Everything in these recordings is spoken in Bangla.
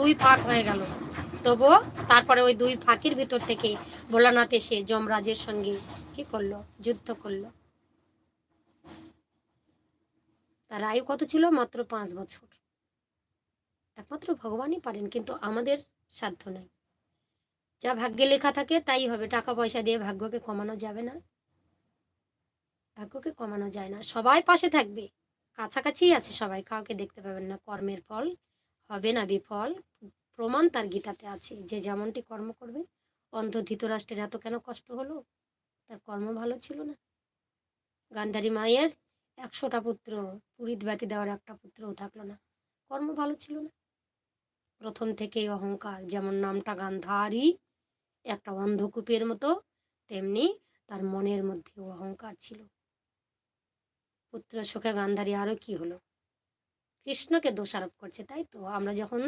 দুই ফাঁক হয়ে গেল। তবুও তারপরে ওই দুই ফাঁকির ভিতর থেকে ভোলানাথ এসে যমরাজের সঙ্গে কি করল? যুদ্ধ করল। তার আয়ু কত ছিল? মাত্র পাঁচ বছর। একমাত্র ভগবানই পারেন, কিন্তু আমাদের সাধ্য নেই। যা ভাগ্যে লেখা থাকে, তাই হবে। টাকা পয়সা দিয়ে ভাগ্যকে কমানো যাবে না। ভাগ্যকে কমানো যায় না। সবাই পাশে থাকবে। কাছাকাছি আছে সবাই। কাউকে দেখতে পাবেন না। কর্মের ফল হবে না বিফল। প্রমাণ তার গীতাতে আছে। যে যেমনটি কর্ম করবে, অন্ধ ধৃতরাষ্ট্রের এত কেন কষ্ট হলো? তার কর্ম ভালো ছিল না। গান্ধারী মায়ের একশোটা পুত্র, পুরীত ব্যতি দেওয়ার একটা পুত্রও থাকল না। কর্ম ভালো ছিল না। প্রথম থেকেই অহংকার, যেমন নামটা গান্ধারী, একটা অন্ধকূপের মতো, তেমনি তার মনের মধ্যেও অহংকার ছিল। পুত্র সুখে গান্ধারী আরও কি হলো? কৃষ্ণকে দোষারোপ করছে, তাই তো? আমরা যখন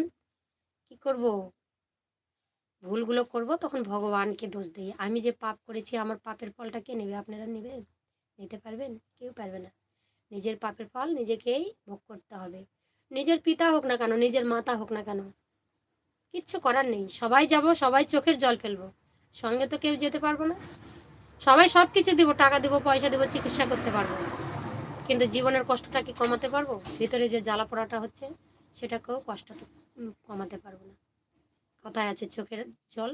কি করব? ভুলগুলো করব, তখন ভগবানকে দোষ দিই। আমি যে পাপ করেছি, আমার পাপের ফলটা কে নেবে? আপনারা নেবেন? নিতে পারবেন? কেউ পারবে না। নিজের পাপের ফল নিজেকেই ভোগ করতে হবে। নিজের পিতা হোক না কেন, নিজের মাতা হোক না কেন, কিচ্ছু করার নেই। সবাই যাব, সবাই চোখের জল ফেলব। সঙ্গে তো কেউ যেতে পারব না। সবাই সব কিছু দিব, টাকা দিব, পয়সা দিব, চিকিৎসা করতে পারব। কিন্তু জীবনের কষ্টটা কি কমাতে পারব? ভিতরে যে জ্বালা পোড়াটা হচ্ছে, সেটাকেও কষ্ট কমাতে পারব না। কথায় আছে চোখের জল,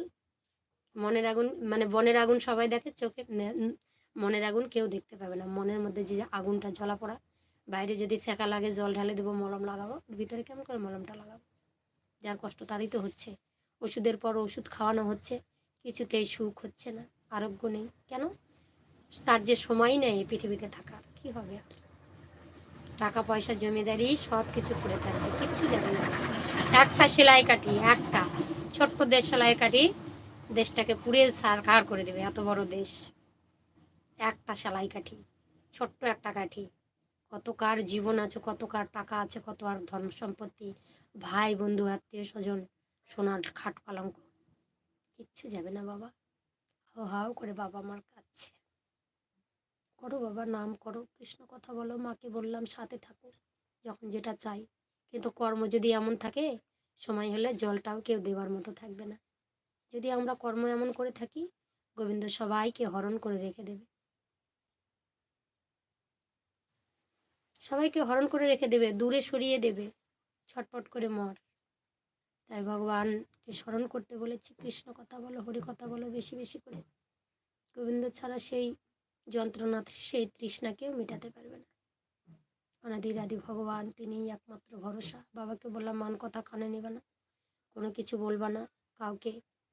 মনের আগুন মানে বনের আগুন সবাই দেখে, চোখে মনের আগুন কেউ দেখতে পাবে না। মনের মধ্যে যে আগুনটা, জ্বলা পোড়া, বাইরে যদি সেকা লাগে, জল ঢালে দেবো, মলম লাগাবো, ভিতরে কেমন করে মলমটা লাগাবো? যার কষ্ট তারই তো হচ্ছে। ওষুধের পর ওষুধ খাওয়ানো হচ্ছে, কিছুতেই সুখ হচ্ছে না, আরোগ্য নেই। কেন? তার যে সময় নেই পৃথিবীতে থাকার, কি হবে? আর টাকা পয়সা জমিদারি সব কিছু করে থাকবে, কিচ্ছু যাবে না। একটা সেলাই কাঠি, একটা। ছোট্ট দেশ সেলাই কাঠি দেশটাকে পুড়ে সারখার করে দেবে, এত বড় দেশ। একটা সেলাই কাঠি, ছোট্ট একটা কাঠি। কত কার জীবন আছে, কত কার টাকা আছে, কত আর ধন সম্পত্তি, ভাই, বন্ধু, আত্মীয়, স্বজন, সোনার খাট পালঙ্ক। কিচ্ছু যাবে না বাবা। হাও হাও করে বাবা আমার কাছে। করো বাবা নাম করো, কৃষ্ণ কথা বলো, মাকে বললাম সাথে থাকো, যখন যেটা চাই। কিন্তু কর্ম যদি এমন থাকে, সময় হলে জলটাও কেউ দেওয়ার মতো থাকবে না। যদি আমরা কর্ম এমন করে থাকি, গোবিন্দ সবাইকে হরণ করে রেখে দেবে। সবাইকে হরণ করে রেখে দেবে, দূরে সরিয়ে দেবে, ছটপট করে মর। তাই ভগবানকে স্মরণ করতে বলেছি, কৃষ্ণ কথা বলো, হরি কথা বলো, বেশি বেশি করে। গোবিন্দ ছাড়া সেই যন্ত্রণা সেই তৃষ্ণা কেউ মেটাতে পারবে না। অনাদির আদি ভগবান, তিনিই একমাত্র ভরসা। বাবাকে বললাম, মান কথা কানে নেবে না, কোনো কিছু বলবা না। কাউকে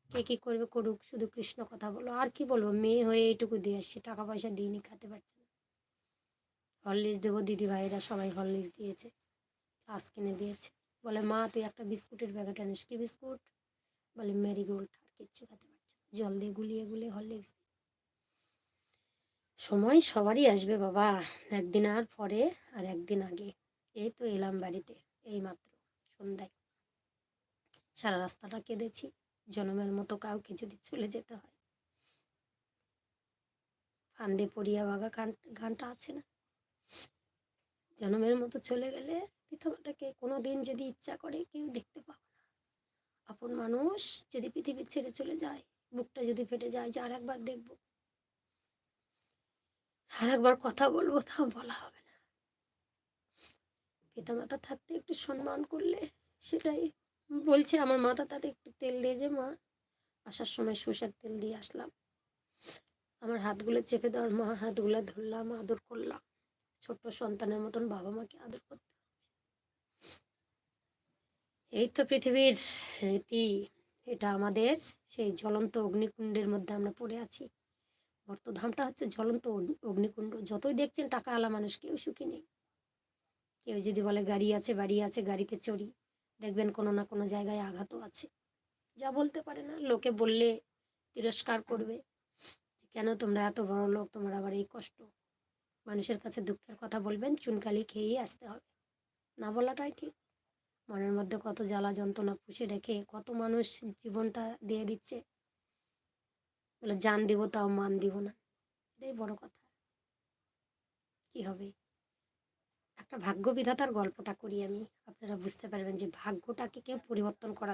কে কী করবে করুক, শুধু কৃষ্ণ কথা বলো। আর কি বলব, মেয়ে হয়ে এইটুকু দিয়ে আসছে টাকা পয়সা দিইনি, খেতে পারছে না। হরলিক্স দেবো, দিদি ভাইরা সবাই হরলিক্স দিয়েছে ফ্লাস্ক কিনে দিয়েছে। বলে, মা, তুই একটা বিস্কুটের প্যাকেট আনিস। কি বিস্কুট? বলে ম্যারিগোল্ড আর কিচ্ছু খেতে পারছে জল দিয়ে গুলিয়ে গুলিয়ে হরলিক্স। সময় সবারই আসবে বাবা। একদিন আর পরে আর একদিন আগে। এই তো এলাম বাড়িতে, এই মাত্র সন্ধ্যায়। সারা রাস্তাটা কেঁদেছি, জনমের মতো কাউকে যদি চলে যেতে হয়। ফান্দে পড়িয়া বাগা গান গানটা আছে না? জনমের মতো চলে গেলে পিতামাতাকে কোনো দিন যদি ইচ্ছা করে কেউ দেখতে পাবো না। আপন মানুষ যদি পৃথিবী ছেড়ে চলে যায়, বুকটা যদি ফেটে যায়, যে আর একবার দেখব। আর একবার কথা বলব তাও বলা হবে না। পিতামাতা থাকতে একটু সম্মান করলে সেটাই। বলছে আমার মাথা তাতে একটু তেল দিয়ে যে মা, আসার সময় সর্ষের তেল দিয়ে আসলাম। আমার হাতগুলো চেপে দেওয়ার মা, হাতগুলো ধরলাম, আদর করলাম। ছোট্ট সন্তানের মতন বাবা মাকে আদর করতে এই তো পৃথিবীর রীতি, এটা আমাদের সেই জ্বলন্ত অগ্নিকুণ্ডের মধ্যে আমরা পড়ে আছি। বর্তধামটা হচ্ছে জ্বলন্ত অগ্নিকুণ্ড। যতই দেখছেন টাকা আলা মানুষ, কেউ সুখী নেই। কেউ যদি বলে গাড়ি আছে, বাড়ি আছে, গাড়িতে চড়ি, দেখবেন কোনো না কোনো জায়গায় আঘাতও আছে। যা বলতে পারে না, লোকে বললে তিরস্কার করবে। কেন তোমরা এত বড় লোক, তোমার আবার এই কষ্ট? মানুষের কাছে দুঃখের কথা বলবেন, চুনকালি খেয়েই আসতে হবে। না বলাটাই ঠিক। মনের মধ্যে কত জ্বালা যন্ত্রণা পুষে রেখে কত মানুষ জীবনটা দিয়ে দিচ্ছে। বলে, জান দিব তাও মান দিব না। এটাই বড় কথা। কি হবে? একটা ভাগ্য বিধাতার গল্পটা করি আমি। আপনারা বুঝতে পারবেন যে ভাগ্যটাকে কেউ পরিবর্তন করা